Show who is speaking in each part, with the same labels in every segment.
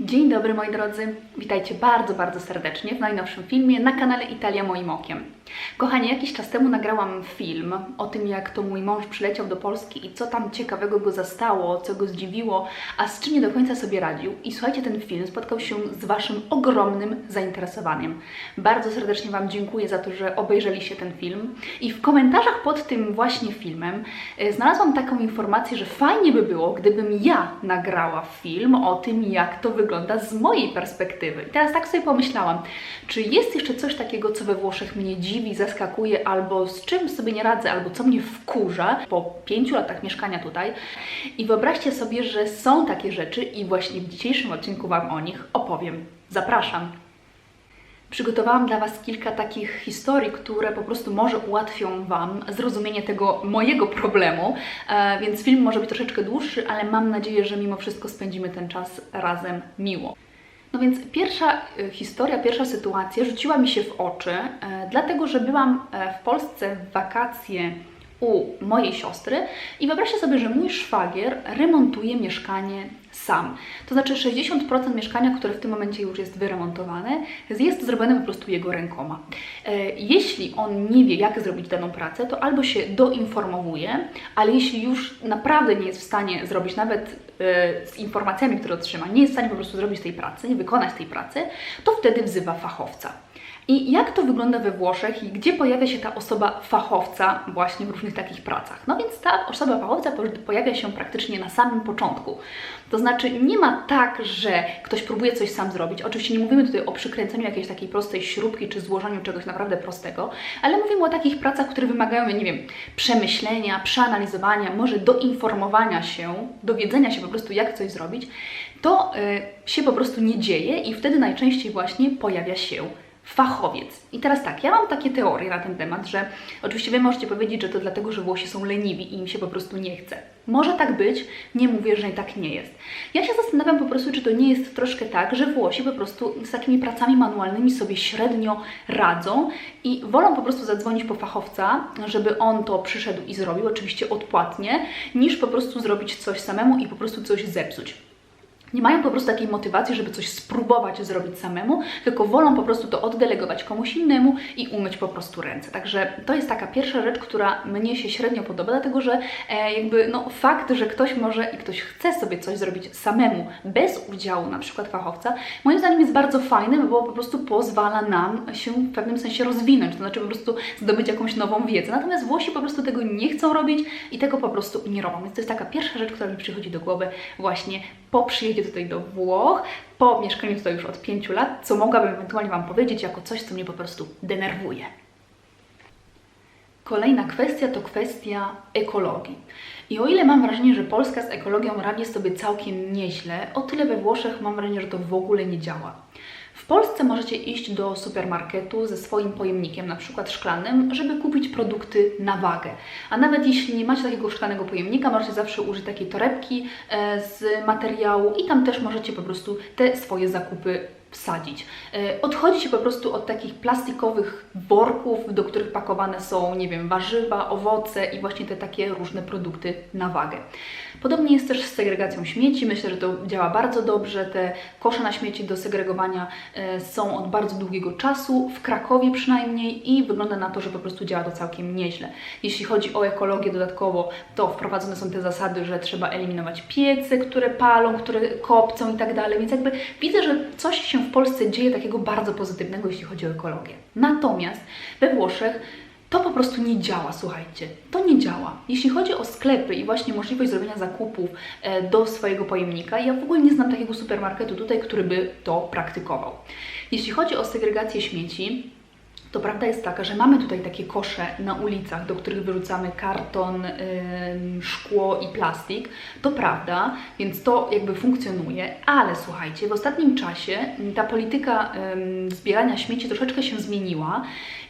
Speaker 1: Dzień dobry moi drodzy, witajcie bardzo, bardzo serdecznie w najnowszym filmie na kanale Italia Moim Okiem. Kochani, jakiś czas temu nagrałam film o tym, jak to mój mąż przyleciał do Polski i co tam ciekawego go zastało, co go zdziwiło, a z czym nie do końca sobie radził. I słuchajcie, ten film spotkał się z Waszym ogromnym zainteresowaniem. Bardzo serdecznie Wam dziękuję za to, że obejrzeliście ten film. I w komentarzach pod tym właśnie filmem e, znalazłam taką informację, że fajnie by było, gdybym ja nagrała film o tym, jak to wygląda z mojej perspektywy. I teraz tak sobie pomyślałam, czy jest jeszcze coś takiego, co we Włoszech mnie dziwi, zaskakuje, albo z czym sobie nie radzę, albo co mnie wkurza po pięciu latach mieszkania tutaj. I wyobraźcie sobie, że są takie rzeczy i właśnie w dzisiejszym odcinku Wam o nich opowiem. Zapraszam! Przygotowałam dla Was kilka takich historii, które po prostu może ułatwią Wam zrozumienie tego mojego problemu, e, więc film może być troszeczkę dłuższy, ale mam nadzieję, że mimo wszystko spędzimy ten czas razem miło. No więc pierwsza e, historia, pierwsza sytuacja rzuciła mi się w oczy, e, dlatego że byłam e, w Polsce w wakacje u mojej siostry i wyobraźcie sobie, że mój szwagier remontuje mieszkanie sam. To znaczy 60% mieszkania, które w tym momencie już jest wyremontowane, jest zrobione po prostu jego rękoma. E, Jeśli on nie wie, jak zrobić daną pracę, to albo się doinformowuje, ale jeśli już naprawdę nie jest w stanie zrobić nawet e, z informacjami, które otrzyma, nie jest w stanie po prostu zrobić tej pracy, nie wykonać tej pracy, to wtedy wzywa fachowca. I jak to wygląda we Włoszech i gdzie pojawia się ta osoba fachowca właśnie w różnych takich pracach? No więc ta osoba fachowca po- pojawia się praktycznie na samym początku. To znaczy nie ma tak, że ktoś próbuje coś sam zrobić. Oczywiście nie mówimy tutaj o przykręceniu jakiejś takiej prostej śrubki czy złożeniu czegoś naprawdę prostego, ale mówimy o takich pracach, które wymagają, nie wiem, przemyślenia, przeanalizowania, może doinformowania się, dowiedzenia się po prostu jak coś zrobić. To y, się po prostu nie dzieje i wtedy najczęściej właśnie pojawia się fachowiec. I teraz tak, ja mam takie teorie na ten temat, że oczywiście Wy możecie powiedzieć, że to dlatego, że Włosi są leniwi i im się po prostu nie chce. Może tak być, nie mówię, że tak nie jest. Ja się zastanawiam po prostu, czy to nie jest troszkę tak, że Włosi po prostu z takimi pracami manualnymi sobie średnio radzą i wolą po prostu zadzwonić po fachowca, żeby on to przyszedł i zrobił, oczywiście odpłatnie, niż po prostu zrobić coś samemu i po prostu coś zepsuć. Nie mają po prostu takiej motywacji, żeby coś spróbować zrobić samemu, tylko wolą po prostu to oddelegować komuś innemu i umyć po prostu ręce. Także to jest taka pierwsza rzecz, która mnie się średnio podoba, dlatego że e, jakby no, fakt, że ktoś może i ktoś chce sobie coś zrobić samemu, bez udziału na przykład fachowca, moim zdaniem jest bardzo fajny, bo po prostu pozwala nam się w pewnym sensie rozwinąć, to znaczy po prostu zdobyć jakąś nową wiedzę. Natomiast Włosi po prostu tego nie chcą robić i tego po prostu nie robią. Więc to jest taka pierwsza rzecz, która mi przychodzi do głowy właśnie po przyjeździe tutaj do Włoch, po mieszkaniu tutaj już od 5 lat, co mogłabym ewentualnie Wam powiedzieć jako coś, co mnie po prostu denerwuje. Kolejna kwestia to kwestia ekologii. I o ile mam wrażenie, że Polska z ekologią radzi sobie całkiem nieźle, o tyle we Włoszech mam wrażenie, że to w ogóle nie działa. Polsce możecie iść do supermarketu ze swoim pojemnikiem, na przykład szklanym, żeby kupić produkty na wagę. A nawet jeśli nie macie takiego szklanego pojemnika, możecie zawsze użyć takiej torebki e, z materiału i tam też możecie po prostu te swoje zakupy wsadzić. E, Odchodzi się po prostu od takich plastikowych worków, do których pakowane są, nie wiem, warzywa, owoce i właśnie te takie różne produkty na wagę. Podobnie jest też z segregacją śmieci. Myślę, że to działa bardzo dobrze. Te kosze na śmieci do segregowania e, są od bardzo długiego czasu, w Krakowie przynajmniej, i wygląda na to, że po prostu działa to całkiem nieźle. Jeśli chodzi o ekologię dodatkowo, to wprowadzone są te zasady, że trzeba eliminować piece, które palą, które kopcą i tak dalej, więc jakby widzę, że coś się w Polsce dzieje takiego bardzo pozytywnego, jeśli chodzi o ekologię. Natomiast we Włoszech to po prostu nie działa, słuchajcie. To nie działa. Jeśli chodzi o sklepy i właśnie możliwość zrobienia zakupów e, do swojego pojemnika, ja w ogóle nie znam takiego supermarketu tutaj, który by to praktykował. Jeśli chodzi o segregację śmieci, to prawda jest taka, że mamy tutaj takie kosze na ulicach, do których wyrzucamy karton, ym, szkło i plastik. To prawda, więc to jakby funkcjonuje, ale słuchajcie, w ostatnim czasie ta polityka ym, zbierania śmieci troszeczkę się zmieniła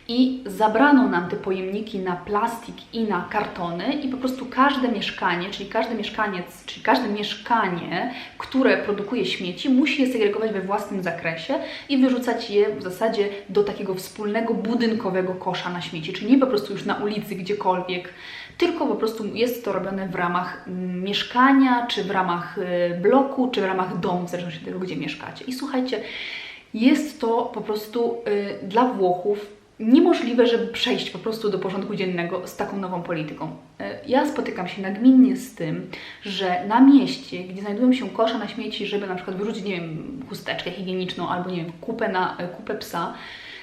Speaker 1: i zabrano nam te pojemniki na plastik i na kartony i po prostu każde mieszkanie, czyli każdy mieszkaniec, czyli każde mieszkanie, które produkuje śmieci, musi je segregować we własnym zakresie i wyrzucać je w zasadzie do takiego wspólnego budynkowego kosza na śmieci, czyli nie po prostu już na ulicy gdziekolwiek, tylko po prostu jest to robione w ramach mm, mieszkania, czy w ramach y, bloku, czy w ramach domu, w zależności od tego, gdzie mieszkacie. I słuchajcie, jest to po prostu y, dla Włochów niemożliwe, żeby przejść po prostu do porządku dziennego z taką nową polityką. Y, Ja spotykam się nagminnie z tym, że na mieście, gdzie znajdują się kosze na śmieci, żeby na przykład wyrzucić, nie wiem, chusteczkę higieniczną albo, nie wiem, kupę na y, kupę psa,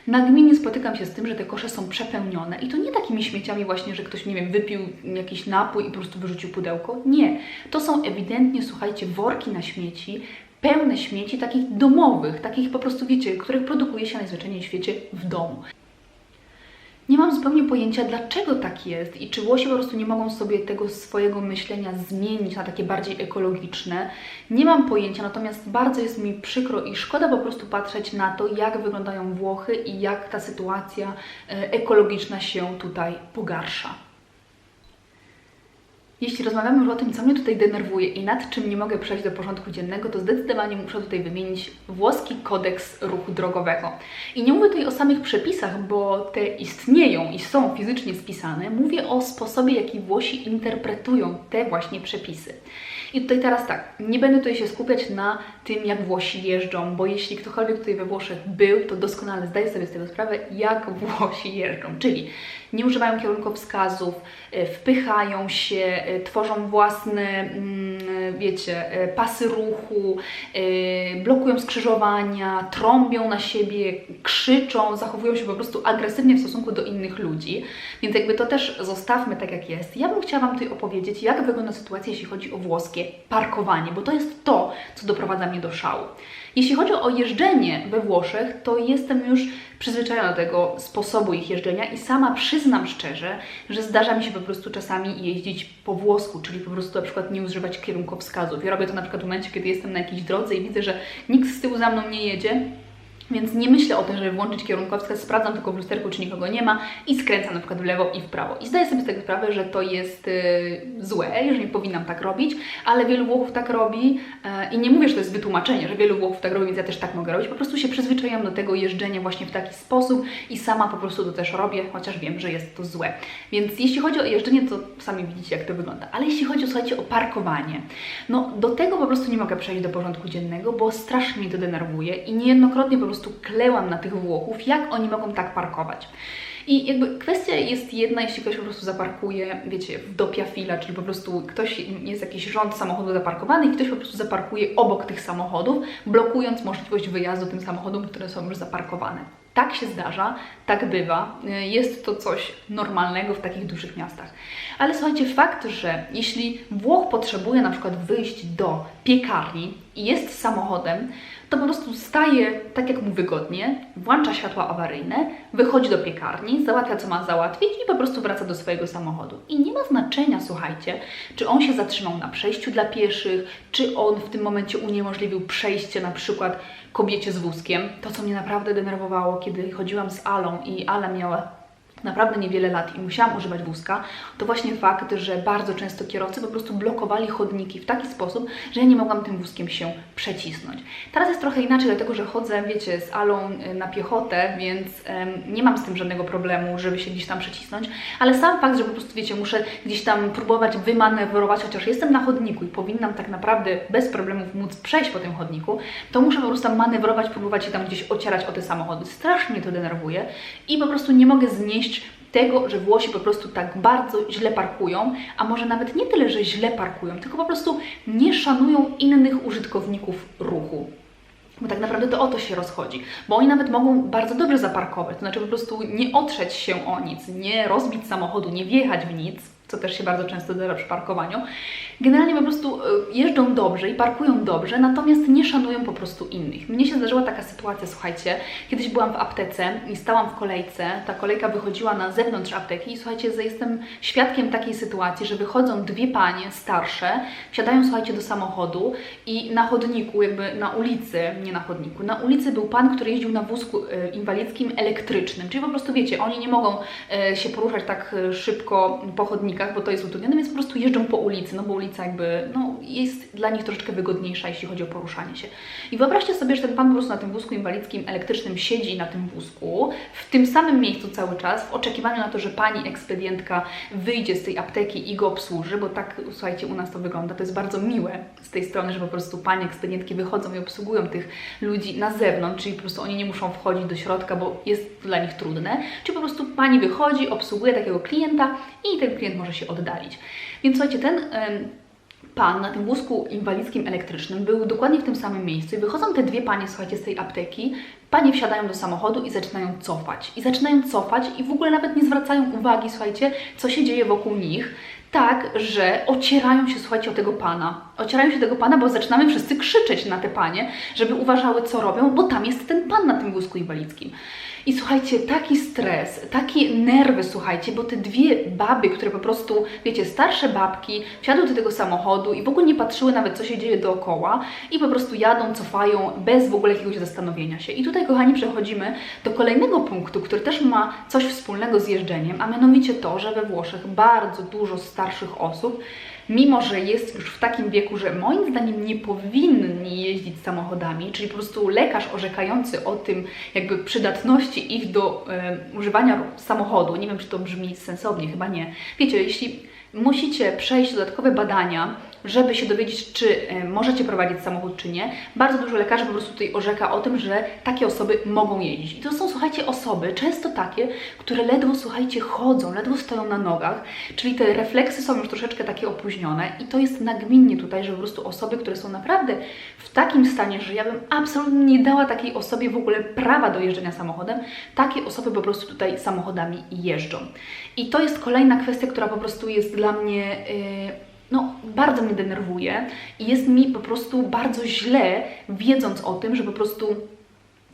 Speaker 1: nagminnie spotykam się z tym, że te kosze są przepełnione i to nie takimi śmieciami właśnie, że ktoś, nie wiem, wypił jakiś napój i po prostu wyrzucił pudełko. Nie. To są ewidentnie, słuchajcie, worki na śmieci, pełne śmieci takich domowych, takich po prostu, wiecie, których produkuje się najzwyczajniej w świecie w domu. Nie mam zupełnie pojęcia, dlaczego tak jest i czy Włosi po prostu nie mogą sobie tego swojego myślenia zmienić na takie bardziej ekologiczne. Nie mam pojęcia, natomiast bardzo jest mi przykro i szkoda po prostu patrzeć na to, jak wyglądają Włochy i jak ta sytuacja e, ekologiczna się tutaj pogarsza. Jeśli rozmawiamy już o tym, co mnie tutaj denerwuje i nad czym nie mogę przejść do porządku dziennego, to zdecydowanie muszę tutaj wymienić włoski kodeks ruchu drogowego. I nie mówię tutaj o samych przepisach, bo te istnieją i są fizycznie spisane. Mówię o sposobie, jaki Włosi interpretują te właśnie przepisy. I tutaj teraz tak, nie będę tutaj się skupiać na tym, jak Włosi jeżdżą, bo jeśli ktokolwiek tutaj we Włoszech był, to doskonale zdaje sobie z tego sprawę, jak Włosi jeżdżą. Czyli nie używają kierunkowskazów, e, wpychają się, tworzą własne, mm, wiecie, e, pasy ruchu, e, blokują skrzyżowania, trąbią na siebie, krzyczą, zachowują się po prostu agresywnie w stosunku do innych ludzi. Więc jakby to też zostawmy tak, jak jest. Ja bym chciała Wam tutaj opowiedzieć, jak wygląda sytuacja, jeśli chodzi o włoskie parkowanie, bo to jest to, co doprowadza mnie do szału. Jeśli chodzi o jeżdżenie we Włoszech, to jestem już przyzwyczajona do tego sposobu ich jeżdżenia i sama przyznam szczerze, że zdarza mi się po prostu czasami jeździć po włosku, czyli po prostu na przykład nie używać kierunkowskazów. Ja robię to na przykład w momencie, kiedy jestem na jakiejś drodze i widzę, że nikt z tyłu za mną nie jedzie, więc nie myślę o tym, żeby włączyć kierunkowskaz, sprawdzam tylko w lusterku, czy nikogo nie ma i skręcam na przykład w lewo i w prawo. I zdaję sobie z tego sprawę, że to jest yy, złe, że nie powinnam tak robić, ale wielu Włochów tak robi yy, i nie mówię, że to jest wytłumaczenie, że wielu Włochów tak robi, więc ja też tak mogę robić. Po prostu się przyzwyczaiłam do tego jeżdżenia właśnie w taki sposób i sama po prostu to też robię, chociaż wiem, że jest to złe. Więc jeśli chodzi o jeżdżenie, to sami widzicie, jak to wygląda. Ale jeśli chodzi, słuchajcie, o parkowanie, no do tego po prostu nie mogę przejść do porządku dziennego, bo strasznie mnie to denerwuje i niejednokrotnie po prostu klełam na tych Włochów, jak oni mogą tak parkować. I jakby kwestia jest jedna, jeśli ktoś po prostu zaparkuje, wiecie, w dopia fila, czyli po prostu ktoś, jest jakiś rząd samochodu zaparkowany i ktoś po prostu zaparkuje obok tych samochodów, blokując możliwość wyjazdu tym samochodom, które są już zaparkowane. Tak się zdarza, tak bywa. Jest to coś normalnego w takich dużych miastach. Ale słuchajcie, fakt, że jeśli Włoch potrzebuje na przykład wyjść do piekarni i jest samochodem, to po prostu staje tak, jak mu wygodnie, włącza światła awaryjne, wychodzi do piekarni, załatwia, co ma załatwić i po prostu wraca do swojego samochodu. I nie ma znaczenia, słuchajcie, czy on się zatrzymał na przejściu dla pieszych, czy on w tym momencie uniemożliwił przejście na przykład kobiecie z wózkiem. To, co mnie naprawdę denerwowało, kiedy chodziłam z Alą i Ala miała naprawdę niewiele lat i musiałam używać wózka, to właśnie fakt, że bardzo często kierowcy po prostu blokowali chodniki w taki sposób, że ja nie mogłam tym wózkiem się przecisnąć. Teraz jest trochę inaczej, dlatego że chodzę, wiecie, z Alą y, na piechotę, więc nie mam z tym żadnego problemu, żeby się gdzieś tam przecisnąć, ale sam fakt, że po prostu, wiecie, muszę gdzieś tam próbować wymanewrować, chociaż jestem na chodniku i powinnam tak naprawdę bez problemów móc przejść po tym chodniku, to muszę po prostu tam manewrować, próbować się tam gdzieś ocierać o te samochody. Strasznie to denerwuje i po prostu nie mogę znieść tego, że Włosi po prostu tak bardzo źle parkują, a może nawet nie tyle, że źle parkują, tylko po prostu nie szanują innych użytkowników ruchu. Bo tak naprawdę to o to się rozchodzi. Bo oni nawet mogą bardzo dobrze zaparkować, to znaczy po prostu nie otrzeć się o nic, nie rozbić samochodu, nie wjechać w nic, co też się bardzo często zdarza przy parkowaniu. Generalnie po prostu y, jeżdżą dobrze i parkują dobrze, natomiast nie szanują po prostu innych. Mnie się zdarzyła taka sytuacja, słuchajcie, kiedyś byłam w aptece i stałam w kolejce, ta kolejka wychodziła na zewnątrz apteki i słuchajcie, jestem świadkiem takiej sytuacji, że wychodzą dwie panie starsze, wsiadają, słuchajcie, do samochodu i na chodniku, jakby na ulicy, nie na chodniku, na ulicy był pan, który jeździł na wózku y, inwalidzkim elektrycznym, czyli po prostu wiecie, oni nie mogą y, się poruszać tak szybko po chodnikach, bo to jest utrudnione, więc po prostu jeżdżą po ulicy, no bo ulica jakby, no jest dla nich troszeczkę wygodniejsza, jeśli chodzi o poruszanie się. I wyobraźcie sobie, że ten pan po prostu na tym wózku inwalidzkim elektrycznym siedzi na tym wózku, w tym samym miejscu cały czas, w oczekiwaniu na to, że pani ekspedientka wyjdzie z tej apteki i go obsłuży, bo tak, słuchajcie, u nas to wygląda. To jest bardzo miłe z tej strony, że po prostu pani ekspedientki wychodzą i obsługują tych ludzi na zewnątrz, czyli po prostu oni nie muszą wchodzić do środka, bo jest to dla nich trudne. Czyli po prostu pani wychodzi, obsługuje takiego klienta i ten klient może się oddalić. Więc słuchajcie, ten pan na tym wózku inwalidzkim elektrycznym był dokładnie w tym samym miejscu i wychodzą te dwie panie, słuchajcie, z tej apteki, panie wsiadają do samochodu i zaczynają cofać. I zaczynają cofać i w ogóle nawet nie zwracają uwagi, słuchajcie, co się dzieje wokół nich tak, że ocierają się, słuchajcie, o tego pana. Ocierają się tego pana, bo zaczynamy wszyscy krzyczeć na te panie, żeby uważały, co robią, bo tam jest ten pan na tym wózku inwalidzkim. I słuchajcie, taki stres, takie nerwy, słuchajcie, bo te dwie baby, które po prostu, wiecie, starsze babki, wsiadły do tego samochodu i w ogóle nie patrzyły nawet, co się dzieje dookoła i po prostu jadą, cofają bez w ogóle jakiegoś zastanowienia się. I tutaj, kochani, przechodzimy do kolejnego punktu, który też ma coś wspólnego z jeżdżeniem, a mianowicie to, że we Włoszech bardzo dużo starszych osób mimo że jest już w takim wieku, że moim zdaniem nie powinni jeździć samochodami, czyli po prostu lekarz orzekający o tym jakby przydatności ich do używania samochodu, nie wiem czy to brzmi sensownie, chyba nie. Wiecie, jeśli musicie przejść dodatkowe badania, żeby się dowiedzieć, czy e, możecie prowadzić samochód, czy nie. Bardzo dużo lekarzy po prostu tutaj orzeka o tym, że takie osoby mogą jeździć. I to są, słuchajcie, osoby, często takie, które ledwo, słuchajcie, chodzą, ledwo stoją na nogach, czyli te refleksy są już troszeczkę takie opóźnione i to jest nagminnie tutaj, że po prostu osoby, które są naprawdę w takim stanie, że ja bym absolutnie nie dała takiej osobie w ogóle prawa do jeżdżenia samochodem, takie osoby po prostu tutaj samochodami jeżdżą. I to jest kolejna kwestia, która po prostu jest dla mnie... Yy, no, bardzo mnie denerwuje i jest mi po prostu bardzo źle, wiedząc o tym, że po prostu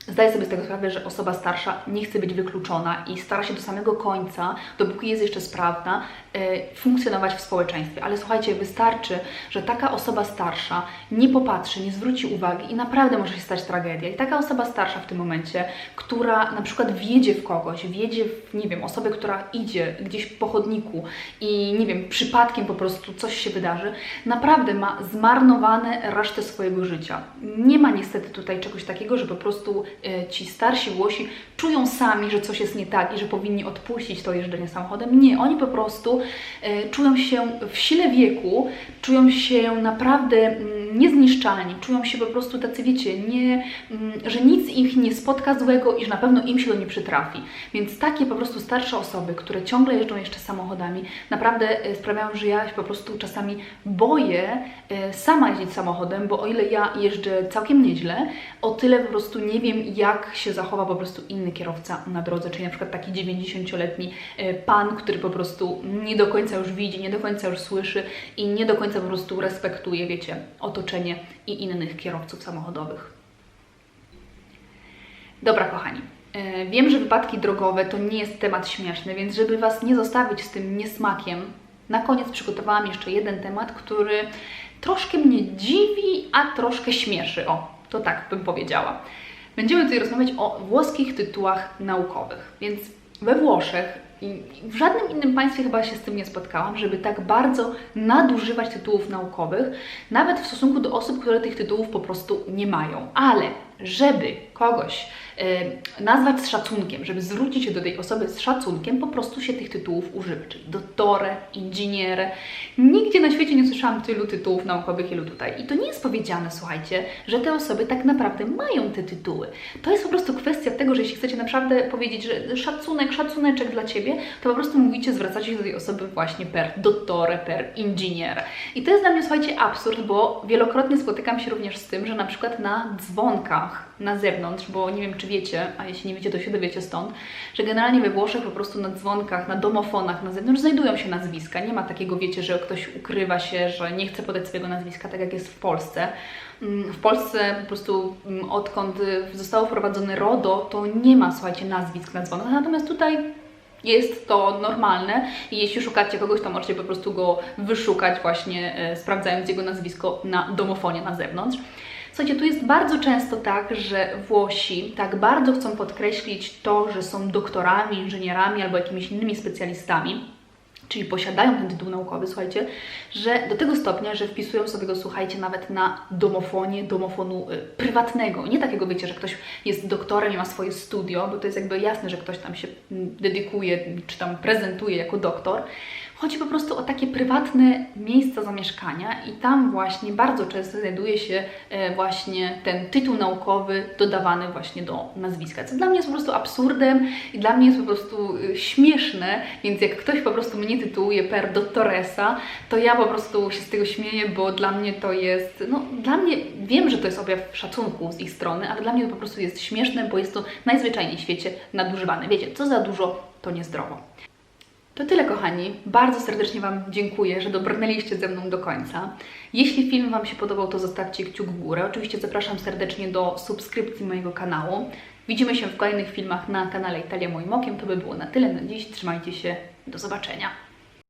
Speaker 1: zdaję sobie z tego sprawę, że osoba starsza nie chce być wykluczona i stara się do samego końca, dopóki jest jeszcze sprawna, e, funkcjonować w społeczeństwie. Ale słuchajcie, wystarczy, że taka osoba starsza nie popatrzy, nie zwróci uwagi i naprawdę może się stać tragedia. I taka osoba starsza w tym momencie, która na przykład wjedzie w kogoś, wjedzie w, nie wiem, osobę, która idzie gdzieś po chodniku i, nie wiem, przypadkiem po prostu coś się wydarzy, naprawdę ma zmarnowane resztę swojego życia. Nie ma niestety tutaj czegoś takiego, że po prostu ci starsi Włosi czują sami, że coś jest nie tak i że powinni odpuścić to jeżdżenie samochodem. Nie, oni po prostu e, czują się w sile wieku, czują się naprawdę mm, niezniszczalni, czują się po prostu tacy, wiecie, nie, mm, że nic ich nie spotka złego i że na pewno im się to nie przytrafi. Więc takie po prostu starsze osoby, które ciągle jeżdżą jeszcze samochodami, naprawdę e, sprawiają, że ja się po prostu czasami boję sama jeździć samochodem, bo o ile ja jeżdżę całkiem nieźle, o tyle po prostu nie wiem, jak się zachowa po prostu inny kierowca na drodze, czyli na przykład taki 90-letni e, pan, który po prostu nie do końca już widzi, nie do końca już słyszy i nie do końca po prostu respektuje, wiecie, otoczenie i innych kierowców samochodowych. Dobra, kochani. E, wiem, że wypadki drogowe to nie jest temat śmieszny, więc żeby Was nie zostawić z tym niesmakiem, na koniec przygotowałam jeszcze jeden temat, który troszkę mnie dziwi, a troszkę śmieszy. O, to tak bym powiedziała. Będziemy tutaj rozmawiać o włoskich tytułach naukowych, więc we Włoszech i w żadnym innym państwie chyba się z tym nie spotkałam, żeby tak bardzo nadużywać tytułów naukowych, nawet w stosunku do osób, które tych tytułów po prostu nie mają. Ale żeby kogoś y, nazwać z szacunkiem, żeby zwrócić się do tej osoby z szacunkiem, po prostu się tych tytułów używa, czyli dottore, inżyniere. Nigdzie na świecie nie słyszałam tylu tytułów naukowych, ilu tutaj. I to nie jest powiedziane, słuchajcie, że te osoby tak naprawdę mają te tytuły. To jest po prostu kwestia tego, że jeśli chcecie naprawdę powiedzieć, że szacunek, szacuneczek dla Ciebie, to po prostu mówicie, zwracacie się do tej osoby właśnie per dottore, per inżynier. I to jest dla mnie, słuchajcie, absurd, bo wielokrotnie spotykam się również z tym, że na przykład na dzwonkach na zewnątrz, bo nie wiem, czy wiecie, a jeśli nie wiecie, to się dowiecie stąd, że generalnie we Włoszech po prostu na dzwonkach, na domofonach na zewnątrz znajdują się nazwiska. Nie ma takiego, wiecie, że ktoś ukrywa się, że nie chce podać swojego nazwiska, tak jak jest w Polsce. Mm, w Polsce po prostu mm, odkąd zostało wprowadzone RODO, to nie ma, słuchajcie, nazwisk na dzwonach, natomiast tutaj jest to normalne i jeśli szukacie kogoś, to możecie po prostu go wyszukać właśnie e, sprawdzając jego nazwisko na domofonie na zewnątrz. Słuchajcie, tu jest bardzo często tak, że Włosi tak bardzo chcą podkreślić to, że są doktorami, inżynierami albo jakimiś innymi specjalistami, czyli posiadają ten tytuł naukowy, słuchajcie, że do tego stopnia, że wpisują sobie go, słuchajcie, nawet na domofonie, domofonu y, prywatnego. Nie takiego, wiecie, że ktoś jest doktorem i ma swoje studio, bo to jest jakby jasne, że ktoś tam się mm, dedykuje, czy tam prezentuje jako doktor. Chodzi po prostu o takie prywatne miejsca zamieszkania i tam właśnie bardzo często znajduje się e, właśnie ten tytuł naukowy dodawany właśnie do nazwiska, co dla mnie jest po prostu absurdem i dla mnie jest po prostu y, śmieszne, więc jak ktoś po prostu mnie tytułuje per doktoresa, to ja po prostu się z tego śmieję, bo dla mnie to jest, no dla mnie, wiem, że to jest objaw szacunku z ich strony, ale dla mnie to po prostu jest śmieszne, bo jest to najzwyczajniej w świecie nadużywane. Wiecie, co za dużo, to niezdrowo. To tyle, kochani. Bardzo serdecznie Wam dziękuję, że dobrnęliście ze mną do końca. Jeśli film Wam się podobał, to zostawcie kciuk w górę. Oczywiście zapraszam serdecznie do subskrypcji mojego kanału. Widzimy się w kolejnych filmach na kanale Italia Moim Okiem. To by było na tyle na dziś. Trzymajcie się. Do zobaczenia.